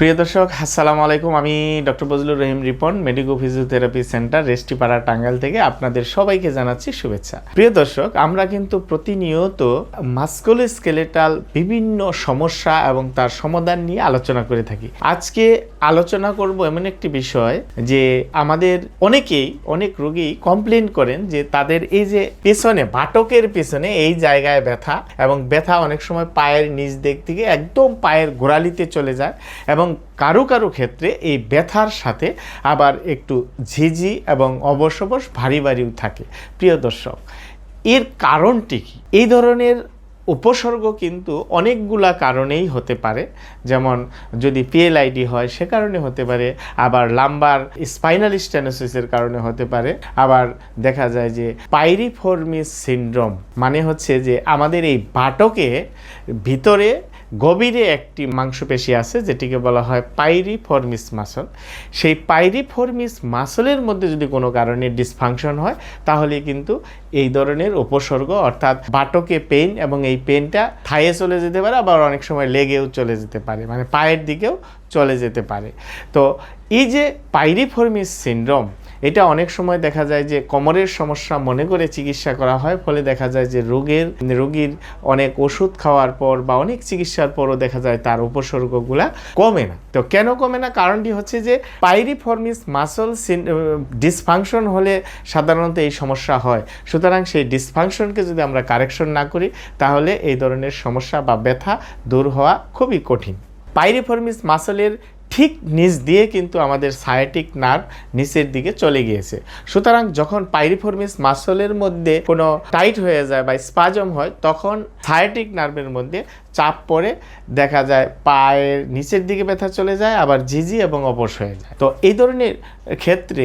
প্রিয় দর্শক, আসসালামু আলাইকুম। আমি doctor Bazlur Rahim Ripon medico physiotherapy centre Restipara Tangail থেকে আপনাদের সবাইকে জানাচ্ছি শুভেচ্ছা। প্রিয় দর্শক, আমরা কিন্তু প্রতিনিয়ত মাস্কুলোস্কেলেটাল বিভিন্ন সমস্যা এবং তার সমাধান নিয়ে আলোচনা করে থাকি। আজকে আলোচনা করব এমন একটি বিষয় যে আমাদের অনেকেই, অনেক রোগী কমপ্লেন করেন যে তাদের এই যে পেছনে, বাটকের পেছনে এই জায়গায় ব্যথা এবং ব্যথা অনেক সময় পায়ের নিচ দিক থেকে একদম পায়ের গোড়ালিতে চলে যায় এবং কারও কারও ক্ষেত্রে এই ব্যথার সাথে আবার একটু ঝিঝি এবং অবশ অবশ ভারী ভারীও থাকে। প্রিয় দর্শক, এর কারণটি কি? এই ধরনের উপসর্গ কিন্তু অনেকগুলা কারণেই হতে পারে। যেমন যদি পিএলআইডি হয়, সে কারণে হতে পারে। আবার লাম্বার স্পাইনাল স্টেনোসিসের কারণে হতে পারে। আবার দেখা যায় যে পাইরিফর্মিস সিনড্রোম মানে হচ্ছে যে আমাদের এই বাটকে ভিতরে গভীরে একটি মাংসপেশি আছে, যেটিকে বলা হয় পাইরি ফর্মিস মাসল। সেই পাইরি ফর্মিস মাসলের মধ্যে যদি কোনো কারণে ডিসফাংশন হয়, তাহলে কিন্তু এই ধরনের উপসর্গ, অর্থাৎ বাটকে পেন এবং এই পেনটা থাইয়ে চলে যেতে পারে, আবার অনেক সময় লেগেও চলে যেতে পারে মানে পায়ের দিকেও চলে যেতে পারে। তো এই যে পাইরিফর্মিস সিনড্রোম এটা অনেক সময় দেখা যায় যে কোমরের সমস্যা মনে করে চিকিৎসা করা হয়, ফলে দেখা যায় যে রোগের, রোগীর অনেক ওষুধ খাওয়ার পর বা অনেক চিকিৎসার পরও দেখা যায় তার উপসর্গগুলা কমে না। তো কেন কমে না? কারণটি হচ্ছে যে পাইরিফর্মিস মাসল ডিসফাংশন হলে সাধারণত এই সমস্যা হয়। সুতরাং সেই ডিসফাংশনকে যদি আমরা কারেকশন না করি, তাহলে এই ধরনের সমস্যা বা ব্যথা দূর হওয়া খুবই কঠিন। পাইরিফর্মিস মাসলের ঠিক নিচ দিয়ে কিন্তু আমাদের সায়াটিক নার্ভ নিচের দিকে চলে গিয়েছে। সুতরাং যখন পাইরিফর্মিস মাসলের মধ্যে কোনো টাইট হয়ে যায় বা স্পাজম হয়, তখন সায়াটিক নার্ভের মধ্যে চাপ পড়ে, দেখা যায় পায়ের নিচের দিকে ব্যথা চলে যায়, আবার ঝিঝি এবং অবশ হয়ে যায়। তো এই ধরনের ক্ষেত্রে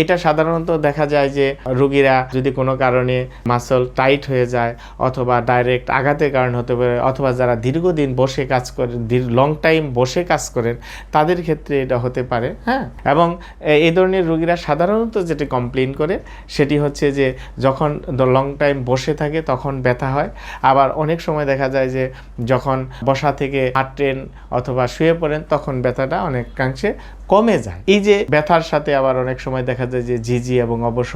এটা সাধারণত দেখা যায় যে রোগীরা যদি কোনো কারণে মাসল টাইট হয়ে যায় অথবা ডাইরেক্ট আঘাতের কারণ হতে পারে, অথবা যারা দীর্ঘদিন বসে কাজ করেন লং টাইম বসে কাজ করেন, তাদের ক্ষেত্রে এটা হতে পারে হ্যাঁ? এবং এই ধরনের রোগীরা সাধারণত যেটি কমপ্লেন করে, সেটি হচ্ছে যে যখন লং টাইম বসে থাকে, তখন ব্যথা হয়। আবার অনেক সময় দেখা যায় যে যখন বসা থেকে হাঁটেন অথবা শুয়ে পড়েন তখন ব্যথাটা অনেকাংশে কমে যায়। এই যে ব্যথার সাথে আবার অনেক সময় দেখা যায় যে ঝিঝি এবং অবশ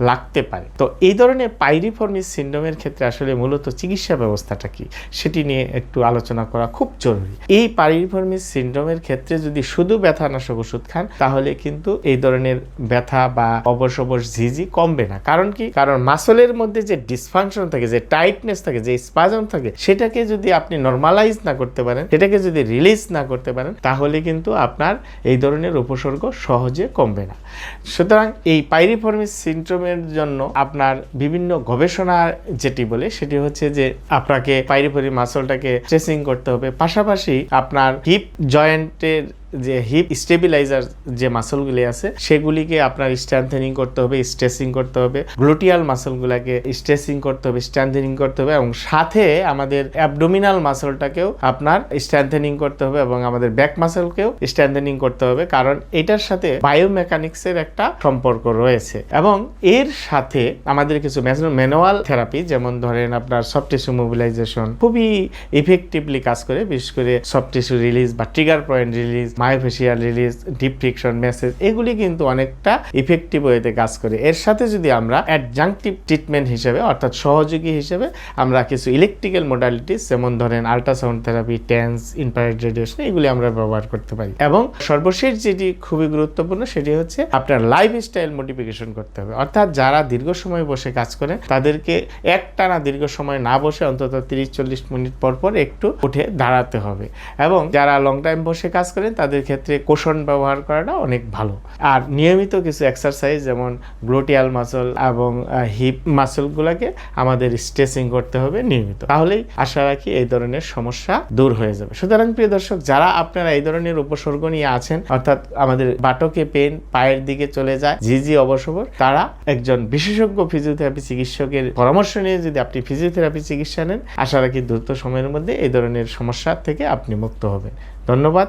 লাগতে পারে। তো এই ধরনের পাইরিফর্মিস সিন্ড্রোমের ক্ষেত্রে আসলে মূলত চিকিৎসা ব্যবস্থাটা কি? সেটি নিয়ে একটু আলোচনা করা খুব জরুরি। এই পাইরিফর্মিস সিন্ড্রোমের ক্ষেত্রে যদি শুধু ব্যথা ব্যথানাশক ওষুধ খান, তাহলে কিন্তু এই ধরনের ব্যথা বা অবশ ঝিঝি কমবে না। কারণ কি? কারণ মাসলের মধ্যে যে ডিসফাংশন থাকে, যে টাইটনেস থাকে, যে স্পাজম থাকে, সেটাকে যদি আপনি নর্মালাইজ না করতে পারেন, সেটাকে যদি রিলিজ না করতে পারেন, তাহলে কিন্তু আপনার এই ধরনের উপসর্গ সহজে কমবে না। সুতরাং এই পাইরিফর্মিস সিন্ড্রোমের জন্য আপনার বিভিন্ন গবেষণা যেটি বলে, সেটি হচ্ছে যে আপনাকে পাইরিফরি মাসলটাকে স্ট্রেসিং করতে হবে। পাশাপাশি আপনার হিপ জয়েন্টের যে হিপ স্টেবিলাইজার যে মাসলগুলি আছে, সেগুলিকে আপনার স্ট্রেংথেনিং করতে হবে স্ট্রেসিং করতে হবে। গ্লুটিয়াল মাসলগুলোকে স্ট্রেসিং করতে হবে স্ট্রেংথেনিং করতে হবে এবং সাথে আমাদের অ্যাবডোমিনাল মাসলটাকেও আপনার স্ট্রেংথেনিং করতে হবে এবং আমাদের ব্যাক মাসলকেও স্ট্রেংথেনিং করতে হবে কারণ এটার সাথে বায়োমেকানিক্সের একটা সম্পর্ক রয়েছে এবং এর সাথে আমাদের কিছু ম্যানুয়াল থেরাপি যেমন ধরেন আপনার সফট টিস্যু মোবিলাইজেশন খুবই ইফেক্টিভলি কাজ করে, বিশেষ করে সফট টিস্যু রিলিজ বা trigger point release myofascial release deep friction massage এগুলি কিন্তু অনেকটা ইফেক্টিভ ওয়েতে কাজ করে। এর সাথে যদি আমরা অ্যাডজাংটিভ ট্রিটমেন্ট হিসেবে, অর্থাৎ সহযোগী হিসেবে, আমরা কিছু ইলেকট্রিক্যাল মোডালিটিস যেমন ধরেন ultrasound therapy TENS infrared radiation এগুলি আমরা ব্যবহার করতে পারি। এবং সর্বশেষ যেটি খুবই গুরুত্বপূর্ণ, সেটি হচ্ছে আপনার লাইফ স্টাইল মডিফিকেশন করতে হবে। অর্থাৎ যারা দীর্ঘ সময় বসে কাজ করেন তাদেরকে একটানা দীর্ঘ সময় না বসে অন্তত তিরিশ চল্লিশ মিনিট পর পর একটু উঠে দাঁড়াতে হবে। এবং যারা লং টাইম বসে কাজ করেন তাদের ক্ষেত্রে কোষণ ব্যবহার করাটা অনেক ভালো। আর নিয়মিত কিছু এক্সারসাইজ যেমন গ্লোটিয়াল মাসল এবং হিপ মাসলগুলোকে আমাদের স্ট্রেচিং করতে হবে নিয়মিত। তাহলেই আশা রাখি এই ধরনের সমস্যা দূর হয়ে যাবে। সুতরাং প্রিয় দর্শক, যারা আপনারা এই ধরনের উপসর্গ নিয়ে আছেন, অর্থাৎ আমাদের বাটকে পেন পায়ের দিকে চলে যায়, ঝিঝি অবসবর, তারা একজন বিশেষজ্ঞ ফিজিওথেরাপি চিকিৎসকের পরামর্শ নিয়ে যদি আপনি ফিজিওথেরাপি চিকিৎসা নেন, আশা রাখি দ্রুত সময়ের মধ্যে এই ধরনের সমস্যা থেকে আপনি মুক্ত হবেন। ধন্যবাদ।